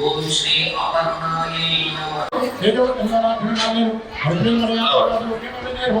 ॐ श्री अपर्णाय नमः। ఏదో కన్యారాధనాలను హరిని మర్యాదలు నేను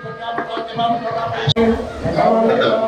Thank you.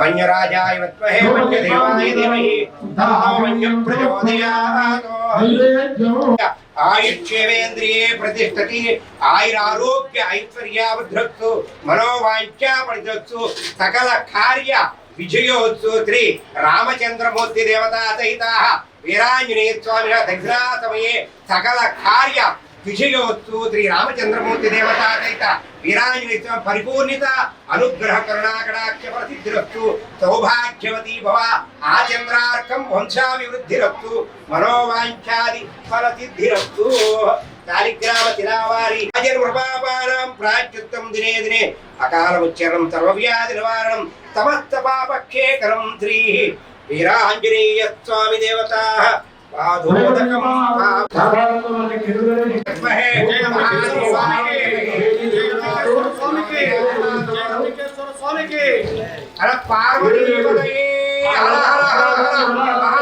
वन्यराजाय विद्महे वन्यदेवाय धीमहि तन्नो वन्यं प्रचोदयात् आयुष्येवेन्द्रिये प्रतिष्ठति आयुरारोग्य ऐश्वर्या वर्धत्सु मनोवाञ्छा वर्धत्सु सकल कार्य శ్రీ రామచంద్రమూర్తి దేవతా సహిత వీరాంజనేయ స్వామిన దగ్రా సకల కార్య విజయోత్సు శ్రీ రామచంద్రమూర్తి దేవతా సహిత వీరాంజనేయ స్వామి పరిపూర్ణిత అనుగ్రహ కరుణాకటాక్ష ప్రసిద్ధిరస్తు సౌభాగ్యవతి భవ ఆచంద్రార్కం వంశాభివృద్ధిరస్తు మనోవాంఛాది ఫలసిద్ధిరస్తు శాలిగ్రామ తిలావారి రాజన్ ప్రాచ్యుత్తం దినే దినే అకాలముచ్చరణం సర్వవ్యాధి నివారణం సమస్త పాపక్షేకరం శ్రీ వీరాంజనేయ స్వామి. దేవత పాదోదకం పార్వతీ హర హర హర హర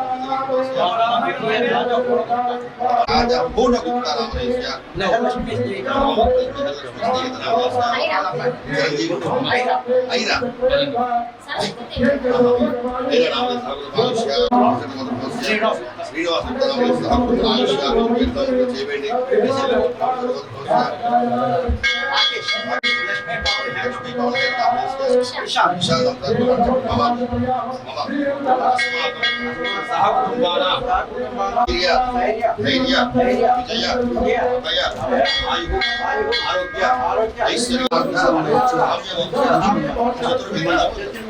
రాజా పూర్ణగుప్త రామరేశ్య చిరంజీవి అయినా శ్రీనివాస చేయండి ధైర్య విజయ అభయ ఆయు ఆరోగ్య ఐశ్వర్య ఫలపురుషార్థ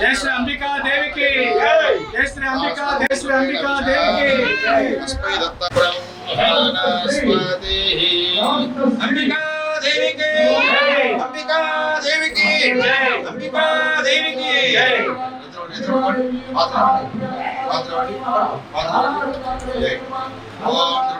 जय श्री अंबिका देवी की। जय। श्री अंबिका जय श्री अंबिका देवी की। अंबिका देवी की। अंबिका देवी की। अंबिका देवी की। मात्र मात्र मात्र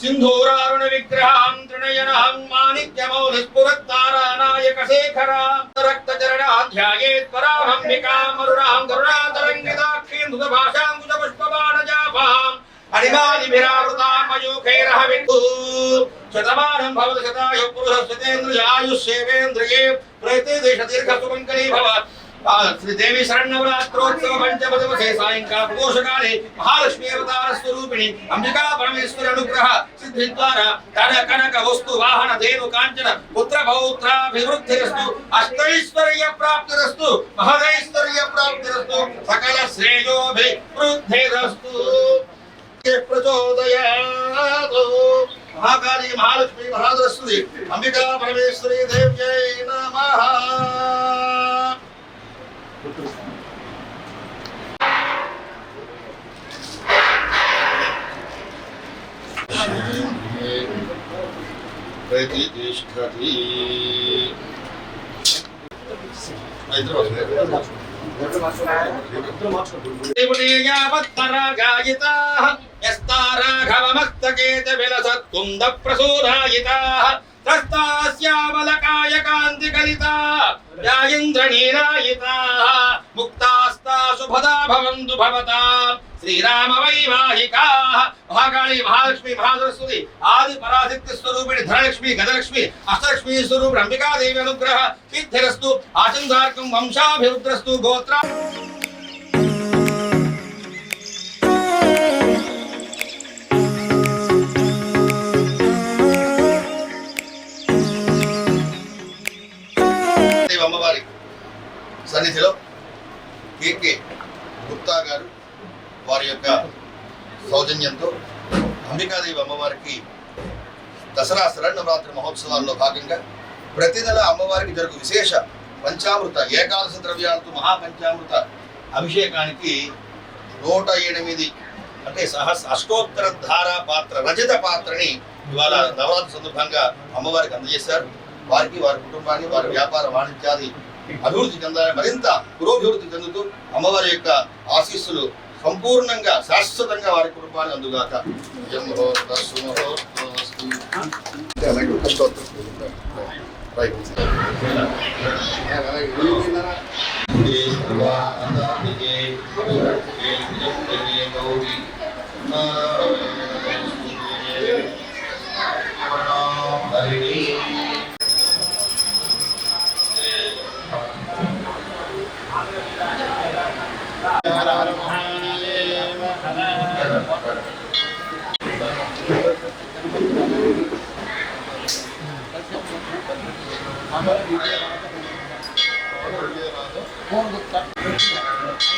सिन्धूरारुण विग्रहां तृणयनहं माणिक्यमौलिस्फुरत्तारानायकशेखरां रक्तचरणाध्यायेत् परामम्बिकामरुणां करुणातरङ्गिताक्षीन्दुतभाषाङ्कुशपुष्पबाणजापाम् अनिमादिभिरावृतामयूखैरहविन्दु शतमानं भवति शतायुः पुरुषः सतेन्द्रयायुः सेवेन्द्रिये प्रैते देशदीर्घसुमङ्गली भव శ్రీదేవి శరణవరాత్రోత్సవ పంచమ సాయంకాల ప్రదోషకాలే మహాలక్ష్మీ అవతార స్వరూపిణి అంబికా పరమేశ్వర అనుగ్రహ సిద్ధి ద్వారా కన కనక వస్తు వాహన ధేను కాంచన పుత్ర పౌత్రాభివృద్ధిరస్తు అష్టైశ్వర్య ప్రాప్తిరస్తు మహదైశ్వర్య ప్రాప్తిరస్తు సకల శ్రేయోభివృద్ధిరస్తు ప్రచోదయాతు. మహాకాళి మహాలక్ష్మి మహాదరస్వతి అంబికా పరమేశ్వరి దేవ్యై నమః. प्रतिष्ठति यस्ता राघवमस्तकेत विलसत्कुन्दप्रसूधायिताः तस्तास्यामलकायकान्तिकलिता यायिन्द्रणीरायिताः मुक्तास्तासु भदा भवन्तु भवता, श्रीराम वैवाहिकाः, महाकाली महालक्ष्मी, महासरस्वती, आदि पराशक्ति धनलक्ष्मी, गजलक्ष्मी, अष्टलक्ष्मी स्वरूप अंबिका देवी अनुग्रह, सिद्धिरस्तु, आचंदार्कं वंशाभिरुद्रस्तु, गोत्रा అమ్మవారి సన్నిధిలో కేకే గుప్తా గారు వారి యొక్క సౌజన్యంతో అంబికాదేవి అమ్మవారికి దసరా శరణవరాత్రి మహోత్సవాల్లో భాగంగా ప్రతి నెల అమ్మవారికి జరుగు విశేష పంచామృత ఏకాదశ ద్రవ్యాలతో మహాపంచామృత అభిషేకానికి నూట ఎనిమిది అంటే సహస్ర అష్టోత్తర ధారా పాత్ర రజత పాత్రని ఇవాళ నవరాత్రి సందర్భంగా అమ్మవారికి అందజేశారు. వారికి వారి కుటుంబాన్ని వారి వ్యాపార వాణిజ్యాది అభివృద్ధి చెందాలని మరింత పురోభివృద్ధి చెందుతూ అమ్మవారి యొక్క ఆశీస్సులు సంపూర్ణంగా శాశ్వతంగా వారి కుటుంబాన్ని అందుగాక. అయం ముహూర్త సుముహూర్తమస్తు.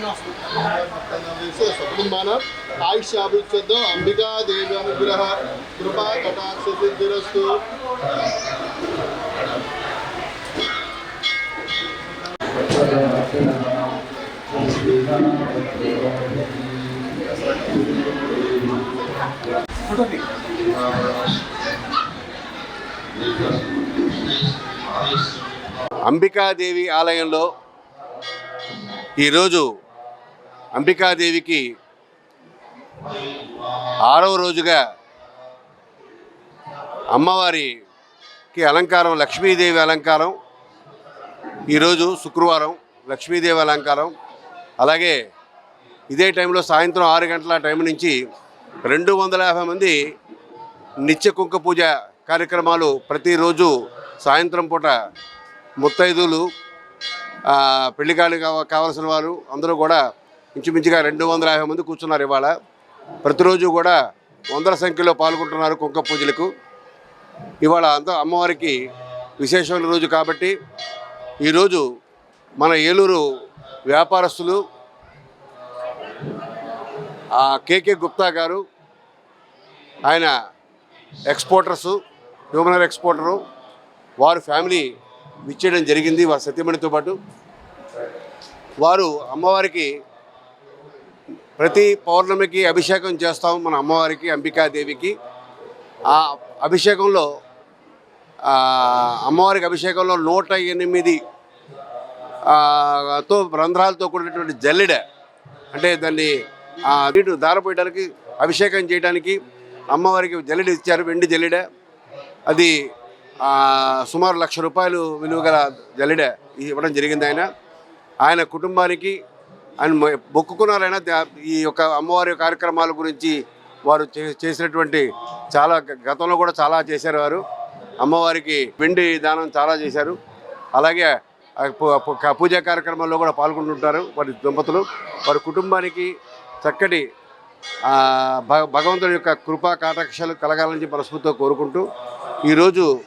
అలాగే అష్టోత్తరం కుటుంబాన అంబికా అంబికాదేవి అనుగ్రహ కృపా కటాక్ష సిద్ధిరస్తు అంబికాదేవి ఆలయంలో ఈరోజు అంబికాదేవికి ఆరవ రోజుగా అమ్మవారికి అలంకారం లక్ష్మీదేవి అలంకారం ఈరోజు శుక్రవారం లక్ష్మీదేవి అలంకారం. అలాగే ఇదే టైంలో సాయంత్రం ఆరు గంటల టైం నుంచి రెండు వందల యాభై మంది నిత్య కుంక పూజ కార్యక్రమాలు ప్రతిరోజు సాయంత్రం పూట ముత్తైదులు ఆ, పెళ్ళికాళ్ళు కావ కావలసిన వారు అందరూ కూడా ఇంచుమించుగా రెండు వందల యాభై మంది కూర్చున్నారు ఇవాళ. ప్రతిరోజు కూడా వందల సంఖ్యలో పాల్గొంటున్నారు కుంక పూజలకు. ఇవాళ అంత అమ్మవారికి విశేషమైన రోజు కాబట్టి ఈరోజు మన ఏలూరు వ్యాపారస్తులు కేకే గుప్తా గారు ఆయన ఎక్స్పోర్టర్సు హ్యూమనర్ ఎక్స్పోర్టరు వారు ఫ్యామిలీ విచ్చేయడం జరిగింది వారి సత్యమణితో పాటు. వారు అమ్మవారికి ప్రతి పౌర్ణమికి అభిషేకం చేస్తాం మన అమ్మవారికి అంబికాదేవికి. ఆ అభిషేకంలో అమ్మవారికి అభిషేకంలో నూట ఎనిమిది తో రంధ్రాలతో కూడినటువంటి జల్లెడ అంటే దాన్ని ఆ, నీటు దారపోయడానికి అభిషేకం చేయడానికి అమ్మవారికి జల్లెడ ఇచ్చారు వెండి జల్లెడ. అది సుమారు లక్ష రూపాయలు విలువ గల జల్లెడ ఇవ్వడం జరిగింది ఆయన. ఆయన కుటుంబానికి ఆయన మొక్కుకున్నారైనా ఈ యొక్క అమ్మవారి కార్యక్రమాల గురించి వారు చే- చేసినటువంటి చాలా గతంలో కూడా చాలా చేశారు వారు. అమ్మవారికి వెండి దానం చాలా చేశారు. అలాగే క- పూజా కార్యక్రమాల్లో కూడా పాల్గొంటుంటారు వారి దంపతులు. వారి కుటుంబానికి చక్కటి భగవంతుడి యొక్క కృపా కాటాక్షాలు కలగాలని మనస్ఫూర్తితో కోరుకుంటూ ఈరోజు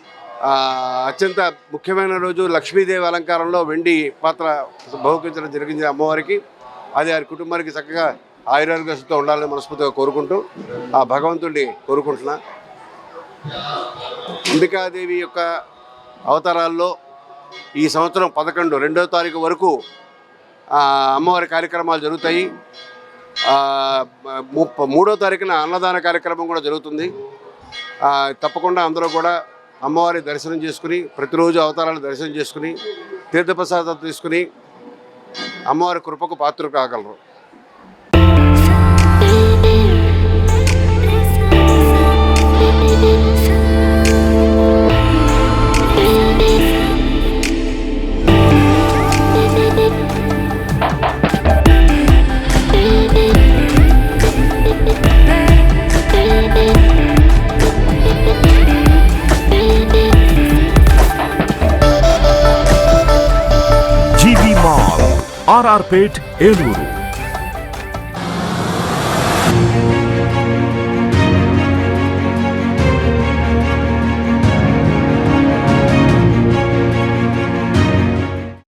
అత్యంత ముఖ్యమైన రోజు లక్ష్మీదేవి అలంకారంలో వెండి పాత్ర బహుకరించడం జరిగింది అమ్మవారికి. అది వారి కుటుంబానికి చక్కగా ఆయురారోగ్యంతో ఉండాలని మనస్ఫూర్తిగా కోరుకుంటూ ఆ భగవంతుడిని కోరుకుంటున్నా. అంబికాదేవి యొక్క అవతారాల్లో ఈ సంవత్సరం పదకొండు రెండో తారీఖు వరకు అమ్మవారి కార్యక్రమాలు జరుగుతాయి. ముప్ప మూడో తారీఖున అన్నదాన కార్యక్రమం కూడా జరుగుతుంది. తప్పకుండా అందరూ కూడా అమ్మవారి దర్శనం చేసుకుని ప్రతిరోజు అవతారాలు దర్శనం చేసుకుని తీర్థప్రసాదాలు తీసుకుని అమ్మవారి కృపకు పాత్ర కాగలరు. ఆర్ఆర్పేట్ ఏలూరు.